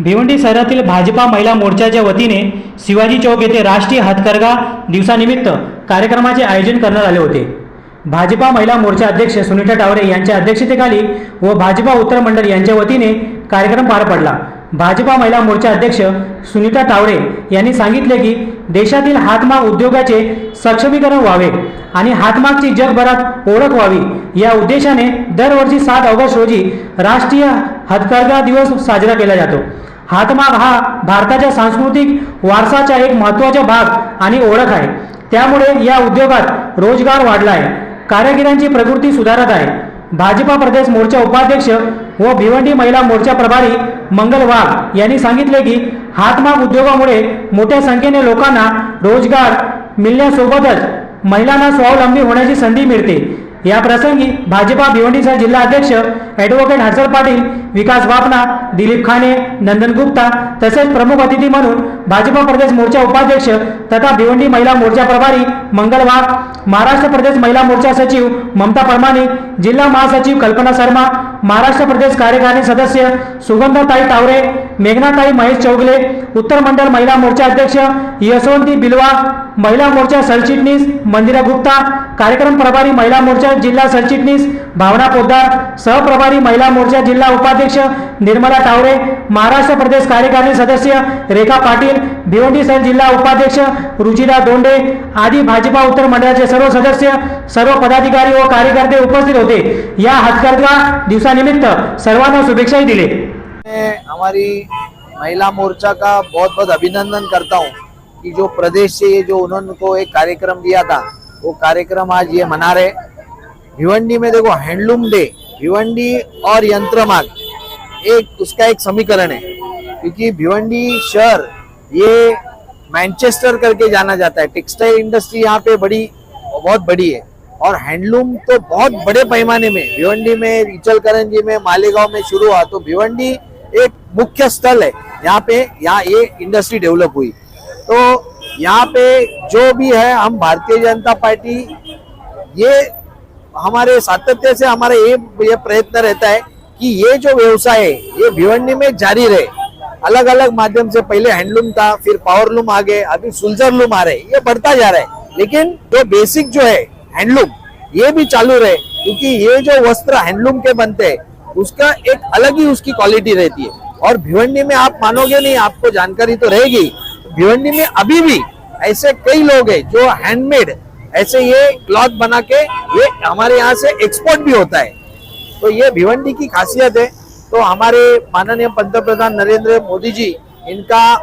भिवंडी शहरातील भाजपा महिला मोर्चाच्या वतीने शिवाजी चौक येथे राष्ट्रीय हातकरगा दिवसानिमित्त कार्यक्रमाचे आयोजन करण्यात आले होते. भाजपा महिला मोर्चा अध्यक्ष सुनीता टावरे यांच्या अध्यक्षतेखाली व भाजपा उत्तर मंडळ यांच्या वतीने कार्यक्रम पार पडला. भाजपा महिला मोर्चा अध्यक्ष सुनीता टावरे यांनी सांगितले की देशातील हातमाग उद्योगाचे सक्षमीकरण व्हावे आणि हातमागची जगभरात ओळख व्हावी या उद्देशाने दरवर्षी सात ऑगस्ट रोजी राष्ट्रीय हातकरगा दिवस साजरा केला जातो. हातमाग हा भारताच्या सांस्कृतिक वारसाचा एक महत्त्वाचा भाग आणि ओळख आहे. त्यामुळे या उद्योगात रोजगार वाढला आहे कारागिरांची प्रकृती सुधारत आहे. भाजपा प्रदेश मोर्चा उपाध्यक्ष व भिवंडी महिला मोर्चा प्रभारी मंगल वाघ यांनी सांगितले की हातमाग उद्योगामुळे मोठ्या संख्येने लोकांना रोजगार मिळण्यासोबतच महिलांना स्वावलंबी होण्याची संधी मिळते. या प्रसंगी भाजपा भिवंडीचा जिल्हा अध्यक्ष ॲडव्होकेट हर्षल पाटील विकास वापना दिलीप खाने नंदन गुप्ता तसेच प्रमुख अतिथी म्हणून भाजपा प्रदेश मोर्चा उपाध्यक्ष तथा भिवंडी महिला मोर्चा प्रभारी मंगल वाघ महाराष्ट्र प्रदेश महिला मोर्चा सचिव ममता परमाने जिल्हा महासचिव कल्पना शर्मा महाराष्ट्र प्रदेश कार्यकारिणी सदस्य सुगंधाताई तावरे मेघनाताई महेश चौगले उत्तर मंडल महिला मोर्चा अध्यक्ष यशवंती बिलवा महिला मोर्चा सरचिटणीस मंदिरा गुप्ता कार्यक्रम प्रभारी महिला मोर्चा जिल्हा सरचिटणीस भावना पोद्दार सहप्रभारी महिला मोर्चा जिल्हा उपाध्यक्ष निर्मला टावरे महाराष्ट्र प्रदेश कार्यकारिणी सदस्य रेखा पाटील भिवंडी सर जिल्हा उपाध्यक्ष रुचिरा दोंडे आदी भाजपा उत्तर मंडळाचे सर्व सदस्य सर्व पदाधिकारी व कार्यकर्ते उपस्थित होते. या हातकरघा दिवसानिमित्त सर्वांना शुभेच्छाही दिले. हमारी महिला मोर्चा का बहुत बहुत अभिनंदन करता हूँ कि जो प्रदेश से ये जो उन्होंने को एक कार्यक्रम दिया था वो कार्यक्रम आज ये मना रहे भिवंडी में देखो हैंडलूम डे भिवंडी और यंत्रमाग एक उसका एक समीकरण है। क्योंकि भिवंडी शहर ये मैनचेस्टर करके जाना जाता है। टेक्सटाइल इंडस्ट्री यहाँ पे बड़ी, बहुत बड़ी है। और हैंडलूम तो बहुत बड़े पैमाने में, भिवंडी में इचलकरंजी में, मालेगांव में शुरू हुआ। तो भिवंडी एक मुख्य स्थल है। यहाँ पे, यहाँ ये इंडस्ट्री डेवलप हुई। तो यहाँ पे जो भी है, हम भारतीय जनता पार्टी, ये हमारे सातत्य से हमारा ये ये प्रयत्न रहता है कि ये जो व्यवसाय है, ये भिवंडी में जारी रहे। अलग अलग माध्यम से पहले हैंडलूम था, फिर पावरलूम आ गए, अभी सुलझर लूम आ रहे ये बढ़ता जा रहा है। लेकिन जो बेसिक जो है हैंडलूम ये भी चालू रहे। क्योंकि ये जो वस्त्र हैंडलूम के बनते हैं, उसका एक अलग ही उसकी क्वालिटी रहती है। और भिवंडी में आप मानोगे नहीं, आपको जानकारी तो रहेगी। भिवंडी में अभी भी ऐसे कई लोग हैं जो हैंडमेड ऐसे ये क्लॉथ बना के ये हमारे यहाँ से एक्सपोर्ट भी होता है। तो ये भिवंडी की खासियत है। तो हमारे माननीय पंतप्रधान नरेंद्र मोदी जी इनका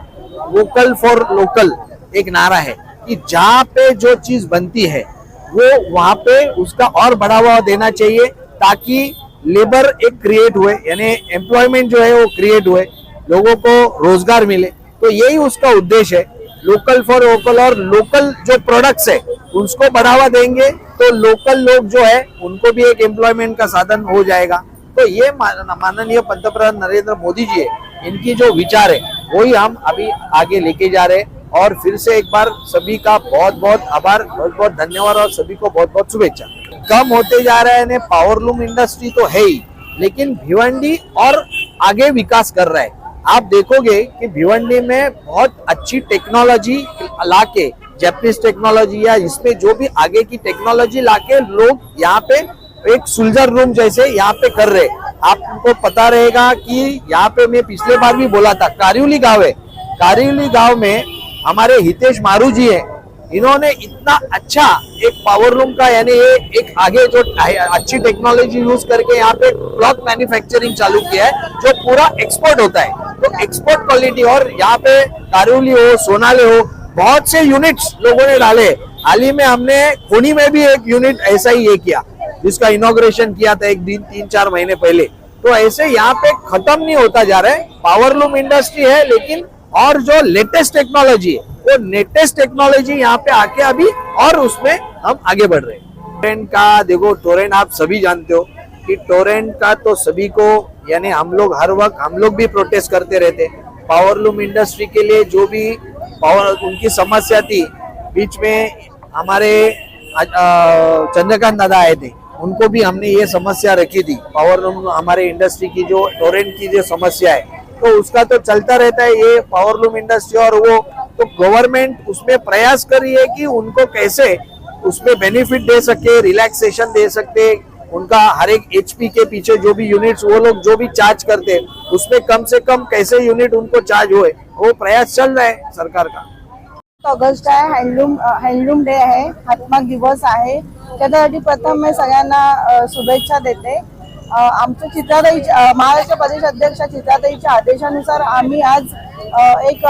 वोकल फॉर लोकल एक नारा है कि जहाँ पे जो चीज़ बनती है, वो वहाँ पे उसका और बढ़ावा देना चाहिए ताकि लेबर एक क्रिएट हुए, यानी एम्प्लॉयमेंट जो है वो क्रिएट हुए, लोगों को रोज़गार मिले। तो यही उसका उद्देश्य है। लोकल फॉर वोकल और लोकल जो प्रोडक्ट्स है, उसको बढ़ावा देंगे तो लोकल लोग जो है, उनको भी एक एम्प्लॉयमेंट का साधन हो जाएगा। तो ये माननीय पंतप्रधान नरेंद्र मोदी जी है इनकी जो विचार है, वही हम अभी आगे लेके जा रहे हैं। और फिर से एक बार सभी का बहुत बहुत आभार बहुत बहुत धन्यवाद और सभी को बहुत बहुत शुभेच्छा। कम होते जा रहा है पावरलूम इंडस्ट्री तो है ही, लेकिन भिवंडी और आगे विकास कर रहा है। आप देखोगे कि भिवंडी में बहुत अच्छी टेक्नोलॉजी लाके जैपनीज टेक्नोलॉजी या इसमें जो भी आगे की टेक्नोलॉजी लाके लोग यहाँ पे एक सुलझर रूम जैसे यहाँ पे कर रहे। आपको पता रहेगा कि यहाँ पे मैं पिछले बार भी बोला था, कारिवली गाँव है। कारिवली गाँव में हमारे हितेश मारू जी है। इन्होंने इतना अच्छा एक पावर रूम का, यानी ये एक आगे जो अच्छी टेक्नोलॉजी यूज़ करके यहाँ पे क्लॉथ मैन्युफैक्चरिंग चालू किया है, जो पूरा एक्सपोर्ट होता है। तो एक्सपोर्ट क्वालिटी और यहाँ पे कारिवली हो, सोनाले हो, बहुत से यूनिट्स लोगों ने डाले। हाल ही में हमने, खोनी में भी एक यूनिट ऐसा ही ये किया। जिसका इनोग्रेशन किया था एक दिन, तीन, चार महीने पहले। तो ऐसे यहाँ पे खत्म नहीं होता जा रहा है। पावरलूम इंडस्ट्री है, लेकिन और जो लेटेस्ट टेक्नोलॉजी है, वो लेटेस्ट टेक्नोलॉजी यहाँ पे आके अभी और उसमें हम आगे बढ़ रहे टोरेंट का, देखो टोरेंट आप सभी जानते हो कि टोरेंट का तो सभी को, यानी हम लोग हर वक्त, हम लोग भी प्रोटेस्ट करते रहते। पावरलूम इंडस्ट्री के लिए जो भी पावर उनकी समस्या थी, बीच में हमारे चंद्रकांत दादा आए थे। उनको भी हमने ये समस्या रखी थी। पावर लूम हमारे इंडस्ट्री की जो टोरेंट की जो समस्या है तो उसका तो चलता रहता है ये पावर लूम इंडस्ट्री और वो तो गवर्नमेंट उसमें प्रयास कर रही है कि उनको कैसे उसमें बेनिफिट दे सके रिलैक्सेशन दे सकते उनका हर एक एचपी के पीछे जो भी यूनिट्स वो लोग जो भी चार्ज करते हैं, उसमें कम से कम कैसे यूनिट उनको चार्ज होए, वो प्रयास चल रहा है सरकार का। ऑगस्ट आहे हँडलूम हँडलूम डे आहे हातमाग दिवस आहे. त्याच्यासाठी प्रथम मी सगळ्यांना शुभेच्छा देते. आमच्या चित्राताई महाराष्ट्र प्रदेश अध्यक्ष चित्राताईच्या आदेशानुसार आम्ही आज एक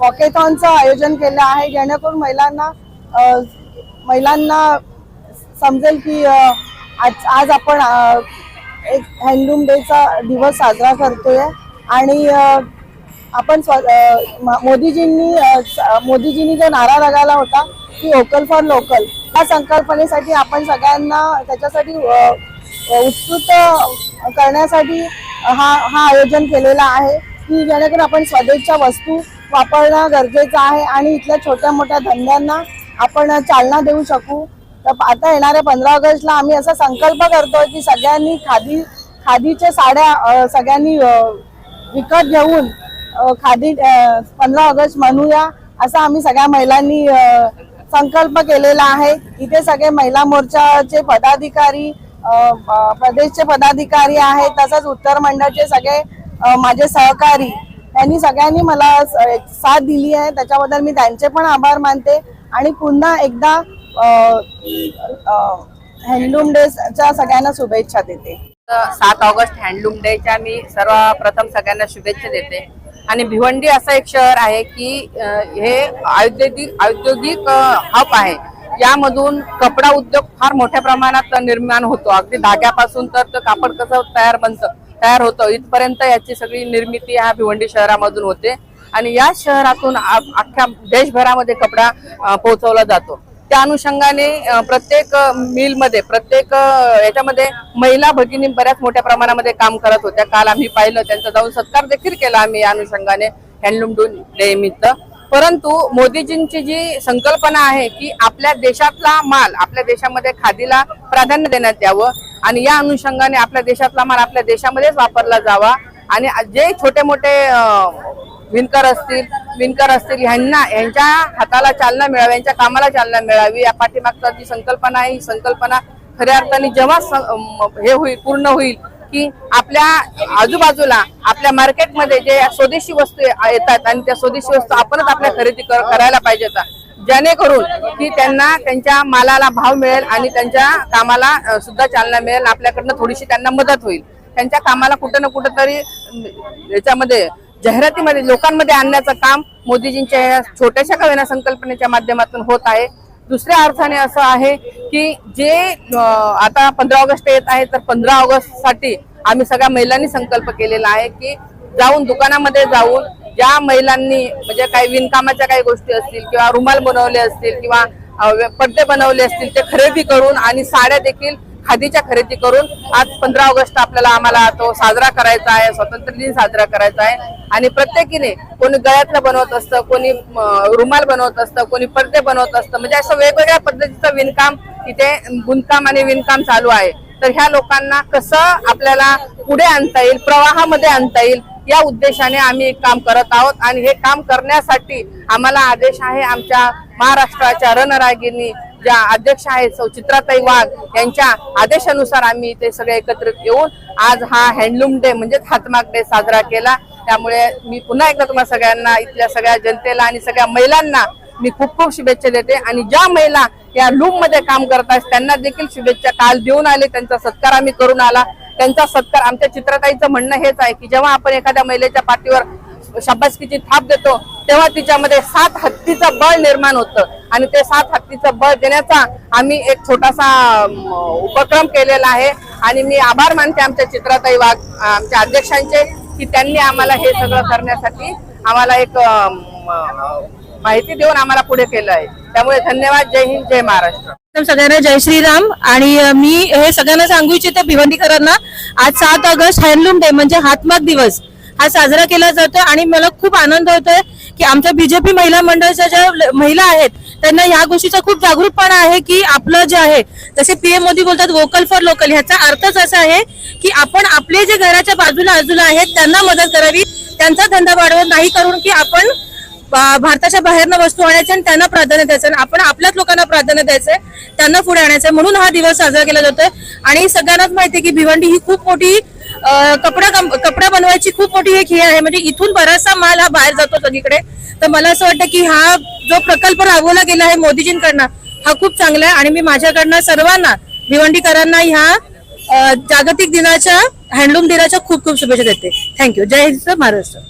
वॉकेथॉनचं आयोजन केलं आहे. जेणेकरून महिलांना महिलांना समजेल की आज आज आपण एक हँडलूम डेचा दिवस साजरा करतोय. आणि आपण स्व मोदीजींनी मोदीजींनी जो नारा लगावला होता की वोकल फॉर लोकल या संकल्पनेसाठी आपण सगळ्यांना त्याच्यासाठी उत्सुक करण्यासाठी हा हा आयोजन केलेला आहे की जेणेकरून आपण स्वदेशच्या वस्तू वापरणं गरजेचं आहे आणि इथल्या छोट्या मोठ्या धंद्यांना आपण चालना देऊ शकू. तर आता येणाऱ्या पंधरा ऑगस्टला आम्ही असा संकल्प करतोय की सगळ्यांनी खादी खादीच्या साड्या सगळ्यांनी विकत घेऊन खादी पंधरा ऑगस्ट म्हणूया असा आम्ही सगळ्या महिलांनी संकल्प केलेला आहे. इथे सगळे महिला मोर्चाचे पदाधिकारी प्रदेशचे पदाधिकारी आहेत तसंच उत्तर मंडळचे सगळे माझे सहकारी त्यांनी सगळ्यांनी मला एक साथ दिली आहे. त्याच्याबद्दल मी त्यांचे पण आभार मानते. आणि पुन्हा एकदा हँडलूम डेच्या सगळ्यांना शुभेच्छा देते. सात ऑगस्ट हँडलूम डेच्या मी सर्वप्रथम सगळ्यांना शुभेच्छा देते. आणि भिवंडी असं एक शहर आहे की हे औद्योगिक औद्योगिक हब आहे. यामधून कपडा उद्योग फार मोठ्या प्रमाणात निर्माण होतो. अगदी धाग्यापासून तर ते कापड कसं तयार बनतं तयार होतं. इथपर्यंत याची सगळी निर्मिती ह्या भिवंडी शहरामधून होते. आणि या शहरातून अख्ख्या देशभरामध्ये कपडा पोहोचवला जातो. त्या अनुषंगाने प्रत्येक मिलमध्ये प्रत्येक याच्यामध्ये महिला भगिनी बऱ्याच मोठ्या प्रमाणामध्ये काम करत होत्या. काल आम्ही पाहिलं त्यांचा जाऊन सत्कार देखील केला आम्ही या अनुषंगाने हँडलूम डे निमित्त परंतु मोदीजींची जी संकल्पना आहे की आपल्या देशातला माल आपल्या देशामध्ये खादीला प्राधान्य देण्यात यावं आणि या अनुषंगाने आपल्या देशातला माल आपल्या देशामध्येच वापरला जावा आणि जे छोटे मोठे विणकर असतील विणकर असतील ह्यांना यांच्या हाताला चालना मिळावी यांच्या कामाला चालना मिळावी. या पाठीमागचा जी संकल्पना आहे ही संकल्पना खऱ्या अर्थाने जेव्हा हे होईल पूर्ण होईल की आपल्या आजूबाजूला आपल्या मार्केटमध्ये जे स्वदेशी वस्तू येतात आणि त्या स्वदेशी वस्तू आपणच आपल्या खरेदी करायला पाहिजेत जेणेकरून की त्यांना त्यांच्या मालाला भाव मिळेल आणि त्यांच्या कामाला सुद्धा चालना मिळेल. आपल्याकडनं थोडीशी त्यांना मदत होईल. त्यांच्या कामाला कुठं ना कुठं तरी याच्यामध्ये जाहिरातीमध्ये लोकांमध्ये आणण्याचं काम मोदीजींच्या या छोट्याशा कविना संकल्पनेच्या माध्यमातून होत आहे. दुसऱ्या अर्थाने असं आहे की जे आता पंधरा ऑगस्ट येत आहे तर पंधरा ऑगस्टसाठी आम्ही सगळ्या महिलांनी संकल्प केलेला आहे की जाऊन दुकानामध्ये जाऊन ज्या महिलांनी म्हणजे काही विणकामाच्या काही गोष्टी असतील किंवा रुमाल बनवले असतील किंवा पडदे बनवले असतील ते खरेदी करून आणि साड्या देखील खादीच्या खरेदी करून आज पंधरा ऑगस्ट आपल्याला आम्हाला तो साजरा करायचा आहे स्वातंत्र्य दिन साजरा करायचा आहे. आणि प्रत्येकीने कोणी गळ्यातलं बनवत असतं कोणी रुमाल बनवत असतं कोणी पडदे बनवत असतं म्हणजे असं वेगवेगळ्या पद्धतीचं विणकाम इथे गुणकाम आणि विणकाम चालू आहे. तर ह्या लोकांना कसं आपल्याला पुढे आणता येईल प्रवाहामध्ये आणता येईल या उद्देशाने आम्ही एक काम करत आहोत. आणि हे काम करण्यासाठी आम्हाला आदेश आहे आमच्या महाराष्ट्राच्या रणरागिनी ज्या अध्यक्ष आहेत सौचित्राताई वाघ यांच्या आदेशानुसार आम्ही ते सगळे एकत्रित येऊन आज हा हँडलूम डे म्हणजेच हातमाग डे साजरा केला. त्यामुळे मी पुन्हा एकदा तुम्हाला सगळ्यांना इथल्या सगळ्या जनतेला आणि सगळ्या महिलांना मी खूप खूप शुभेच्छा देते. आणि ज्या महिला या लूममध्ये काम करत आहेत त्यांना देखील शुभेच्छा काल देऊन आले. त्यांचा सत्कार आम्ही करून आला. त्यांचा सत्कार आमच्या चित्रताईचं म्हणणं हेच आहे की जेव्हा आपण एखाद्या महिलेच्या पाठीवर शाबासकीची थाप देतो तेव्हा तिच्यामध्ये सात हत्तीचं बळ निर्माण होतं. आणि ते सात हत्तीचं बळ देण्याचा आम्ही एक छोटासा उपक्रम केलेला आहे. आणि मी आभार मानते आमच्या चित्राताई वाघ आमच्या अध्यक्षांचे की त्यांनी आम्हाला हे सगळं करण्यासाठी आम्हाला एक माहिती देऊन आम्हाला पुढे केलं आहे. त्यामुळे धन्यवाद. जय हिंद जय महाराष्ट्र. सगळ्यांना जय श्रीराम. आणि मी हे सगळ्यांना सांगू इच्छिते भिवंडीकरांना आज सात ऑगस्ट हँडलूम डे म्हणजे हातमाग दिवस. हा साजरा केला जातो आणि मला खूप आनंद होतोय की आमच्या बीजेपी महिला मंडळाच्या ज्या महिला आहेत त्यांना ह्या गोष्टीचा खूप जागरूकपणा आहे की आपलं जे आहे जसे पीएम मोदी बोलतात वोकल फॉर लोकल ह्याचा अर्थच असा आहे की आपण आपले जे घराच्या बाजूला बाजूला आहेत त्यांना मदत करावी. त्यांचा धंदा वाढवत नाही करून की आपण भारताच्या बाहेरनं वस्तू आणायच्या आणि त्यांना प्राधान्य द्यायचं आणि आपण आपल्याच लोकांना प्राधान्य द्यायचंय त्यांना पुढे आणायचंय म्हणून हा दिवस साजरा केला जातोय. आणि सगळ्यांनाच माहिती आहे की भिवंडी ही खूप मोठी कपडा कपडा बनवायची खूप मोठी एक हे आहे. म्हणजे इथून बराचसा माल हा बाहेर जातो सगळीकडे. तर मला असं वाटतं की हा जो प्रकल्प राबवला गेला आहे मोदीजींकडनं हा खूप चांगला आहे. आणि मी माझ्याकडनं सर्वांना भिवंडीकरांना ह्या जागतिक दिनाच्या हँडलूम दिनाच्या खूप खूप शुभेच्छा देते. थँक्यू जय हिंद सर महाराष्ट्र.